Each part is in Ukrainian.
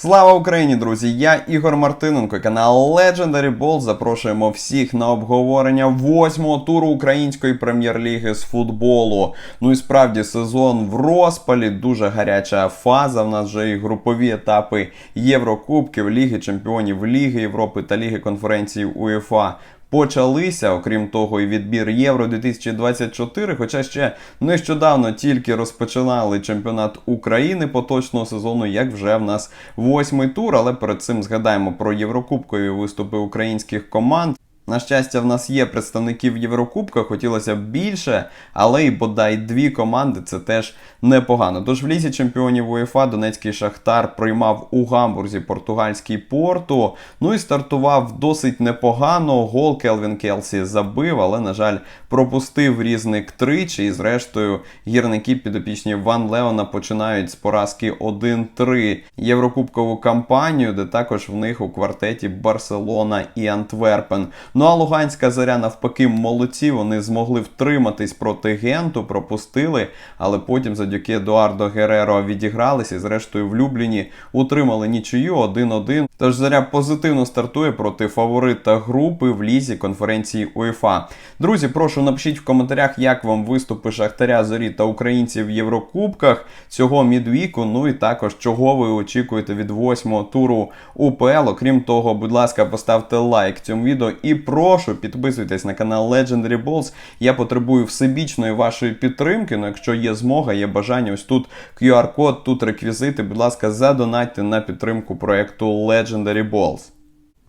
Слава Україні, друзі! Я Ігор Мартиненко, канал Legendary Ball. Запрошуємо всіх на обговорення восьмого туру української прем'єр-ліги з футболу. Ну і справді сезон в розпалі, дуже гаряча фаза. В нас вже і групові етапи Єврокубків, Ліги Чемпіонів Ліги Європи та Ліги конференції УЄФА. Почалися, окрім того, і відбір Євро 2024. Хоча ще нещодавно тільки розпочинали чемпіонат України поточного сезону, як вже в нас восьмий тур. Але перед цим згадаємо про єврокубкові виступи українських команд. На щастя, в нас є представників Єврокубка, хотілося б більше, але і бодай дві команди це теж непогано. Тож в лізі чемпіонів УЄФА Донецький Шахтар приймав у Гамбурзі португальський порту. Ну і стартував досить непогано. Гол Келвін Келсі забив, але, на жаль, пропустив різник тричі. І зрештою гірники підопічні Ван Леона починають з поразки 1-3 єврокубкову кампанію, де також в них у квартеті Барселона і Антверпен. Ну а Луганська заря навпаки молодці. Вони змогли втриматись проти Генту, пропустили, але потім завдяки Едуардо Гереро відігралися і зрештою в Любліні утримали нічию 1-1. Тож заря позитивно стартує проти фаворита групи в лізі конференції УЄФА. Друзі, прошу напишіть в коментарях, як вам виступи Шахтаря Зорі та українців в Єврокубках цього мідвіку. Ну і також чого ви очікуєте від восьмого туру УПЛ. Окрім того, будь ласка, поставте лайк цьому відео і прошу підписуйтесь на канал Legendary Balls. Я потребую всебічної вашої підтримки. Ну, якщо є змога, є бажання, ось тут QR-код, тут реквізити. Будь ласка, задонатьте на підтримку проекту Legendary Balls.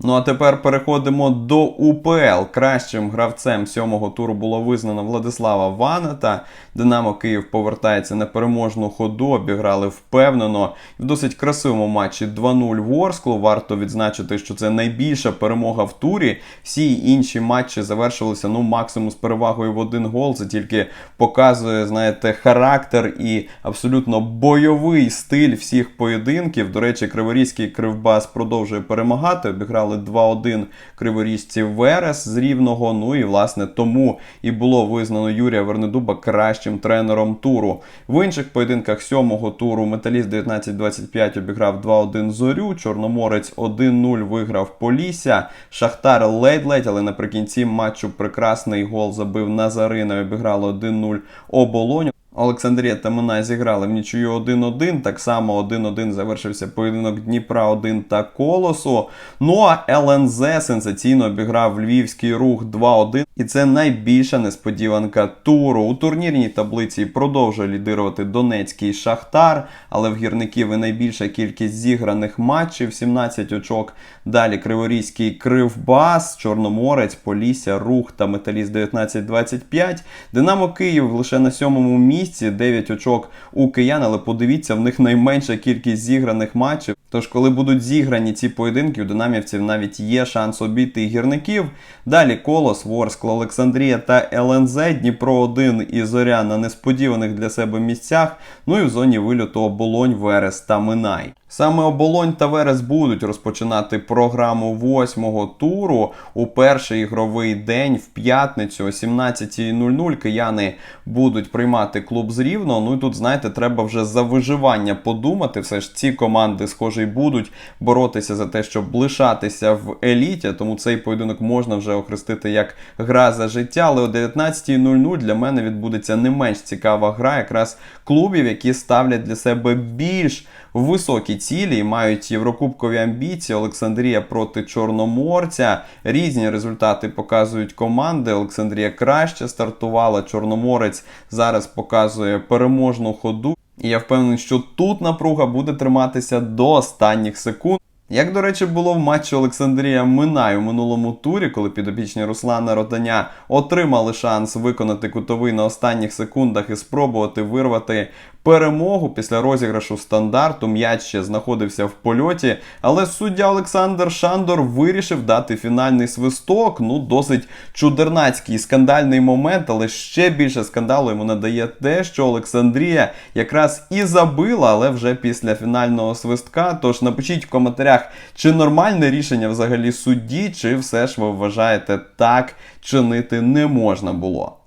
Ну а тепер переходимо до УПЛ. Кращим гравцем сьомого туру було визнано Владислава Ванета. Динамо Київ повертається на переможну ходу, обіграли впевнено. В досить красивому матчі 2-0 Ворсклу. Варто відзначити, що це найбільша перемога в турі. Всі інші матчі завершилися ну максимум з перевагою в один гол. Це тільки показує, знаєте, характер і абсолютно бойовий стиль всіх поєдинків. До речі, Криворізький Кривбас продовжує перемагати. Обіграли 2-1 криворізці Верес з Рівного. Ну і власне тому і було визнано Юрія Вернедуба кращим тренером туру. В інших поєдинках сьомого туру Металіст 19-25 обіграв 2-1 зорю. Чорноморець 1-0 виграв Полісся. Шахтар ледь-ледь, але наприкінці матчу прекрасний гол забив Назарина. і Обіграло 1-0 оболонь. Олександрія та Минай зіграли в нічию 1-1. Так само 1-1 завершився поєдинок Дніпра 1 та Колосу. Ну а ЛНЗ сенсаційно обіграв львівський рух 2-1. І це найбільша несподіванка туру. У турнірній таблиці продовжує лідирувати Донецький Шахтар, але в гірників і найбільша кількість зіграних матчів 17 очок. Далі Криворізький Кривбас, Чорноморець, Полісся, Рух та Металіст 19-25. Динамо Київ лише на сьомому місці, 9 очок у киян, але подивіться, в них найменша кількість зіграних матчів. Тож, коли будуть зіграні ці поєдинки, у динамівців навіть є шанс обійти гірників. Далі Колос, Ворскла, Олександрія та ЛНЗ, Дніпро 1 і Зоря на несподіваних для себе місцях. Ну і в зоні вильоту оболонь, Верес та Минай. Саме оболонь та Верес будуть розпочинати програму восьмого туру у перший ігровий день в п'ятницю о 17.00 кияни будуть приймати клуб з Рівного. Ну і тут, знаєте, треба вже за виживання подумати. Все ж ці команди, схоже, й будуть боротися за те, щоб лишатися в еліті. Тому цей поєдинок можна вже охрестити як гра за життя. Але о 19.00 для мене відбудеться не менш цікава гра, якраз клубів, які ставлять для себе більш високі цілі і мають єврокубкові амбіції. Олександрія проти Чорноморця. Різні результати показують команди. Олександрія краще стартувала. Чорноморець зараз показує переможну ходу. І я впевнений, що тут напруга буде триматися до останніх секунд. Як, до речі, було в матчі Олександрія Минай у минулому турі, коли підопічні Руслана Ротаня отримали шанс виконати кутовий на останніх секундах і спробувати вирвати перемогу після розіграшу стандарту. М'яч ще знаходився в польоті, але суддя Олександр Шандор вирішив дати фінальний свисток. Ну, досить чудернацький скандальний момент, але ще більше скандалу йому надає те, що Олександрія якраз і забила, але вже після фінального свистка. Тож напишіть в коментарях, чи нормальне рішення взагалі судді, чи все ж ви вважаєте так чинити не можна було.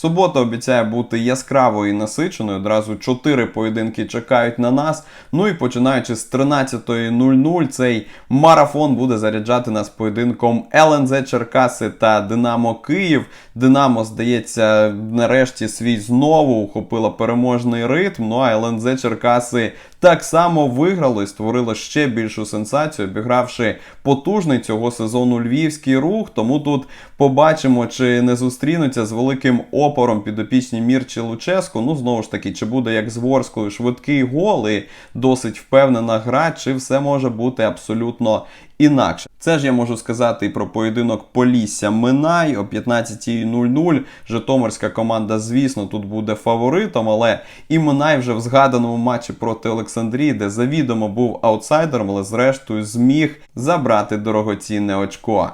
Субота обіцяє бути яскравою і насиченою. Одразу чотири поєдинки чекають на нас. Ну і починаючи з 13.00, цей марафон буде заряджати нас поєдинком ЛНЗ Черкаси та Динамо Київ. Динамо, здається, нарешті свій знову ухопила переможний ритм. Ну а ЛНЗ Черкаси так само виграло і створило ще більшу сенсацію, обігравши потужний цього сезону львівський рух. Тому тут побачимо, чи не зустрінуться з великим опором підопічні Мірчі Луческу. Ну знову ж таки, чи буде як з Ворською швидкий гол і досить впевнена гра, чи все може бути абсолютно інакше. Це ж я можу сказати і про поєдинок Полісся Минай о 15.00. Житомирська команда, звісно, тут буде фаворитом, але і Минай вже в згаданому матчі проти Олександрії, де завідомо був аутсайдером, але зрештою зміг забрати дорогоцінне очко.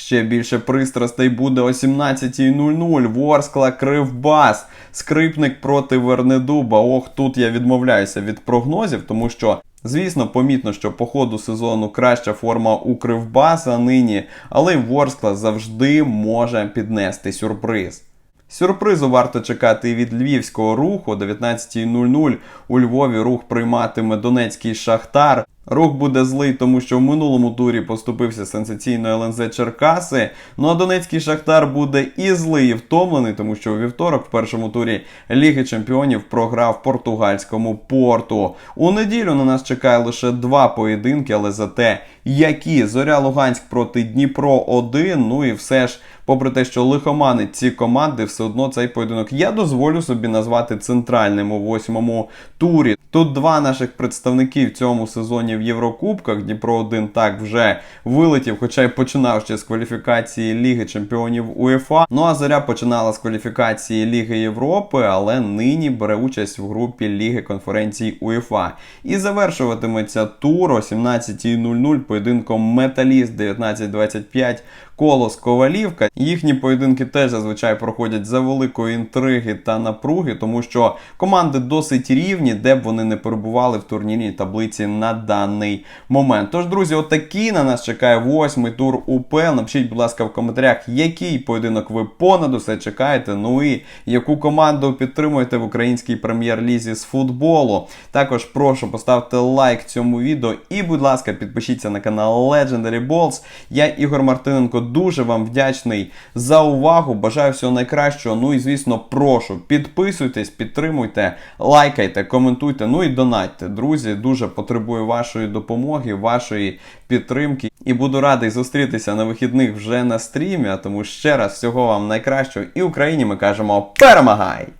Ще більше пристрастей буде о 17.00. Ворскла Кривбас. Скрипник проти Вернедуба. Ох, тут я відмовляюся від прогнозів, тому що. Звісно, помітно, що по ходу сезону краща форма у Кривбаса нині, але й Ворскла завжди може піднести сюрприз. Сюрпризу варто чекати і від львівського руху. О 19.00 у Львові рух прийматиме Донецький Шахтар. Рух буде злий, тому що в минулому турі поступився сенсаційно ЛНЗ Черкаси. Ну а Донецький Шахтар буде і злий, і втомлений, тому що у вівторок в першому турі Ліги Чемпіонів програв португальському порту. У неділю на нас чекає лише два поєдинки, але зате які Зоря Луганськ проти Дніпро 1 Ну і все ж, попри те, що лихоманить ці команди, все одно цей поєдинок я дозволю собі назвати центральним у восьмому турі. Тут два наших представники в цьому сезоні в Єврокубках. Дніпро 1 так вже вилетів, хоча й починав ще з кваліфікації Ліги Чемпіонів УЄФА. Ну а Зоря починала з кваліфікації Ліги Європи, але нині бере участь в групі Ліги конференцій УЄФА. І завершуватиметься тур о 17.00 поєдинком Металіст 1925 Колос Ковалівка. Їхні поєдинки теж зазвичай проходять за великої інтриги та напруги, тому що команди досить рівні, де б вони не перебували в турнірній таблиці на даний момент. Тож, друзі, отакий на нас чекає восьмий тур УПЛ. Напишіть, будь ласка, в коментарях, який поєдинок ви понад усе чекаєте. Ну і яку команду підтримуєте в українській прем'єр-лізі з футболу. Також прошу поставте лайк цьому відео і, будь ласка, підпишіться на канал Legendary Balls. Я Ігор Мартиненко дуже вам вдячний за увагу. Бажаю всього найкращого. Ну і звісно, прошу підписуйтесь, підтримуйте, лайкайте, коментуйте. Ну і донатьте. Друзі, дуже потребую вашої допомоги, вашої підтримки. І буду радий зустрітися на вихідних вже на стрімі. Тому ще раз всього вам найкращого і Україні ми кажемо перемагай!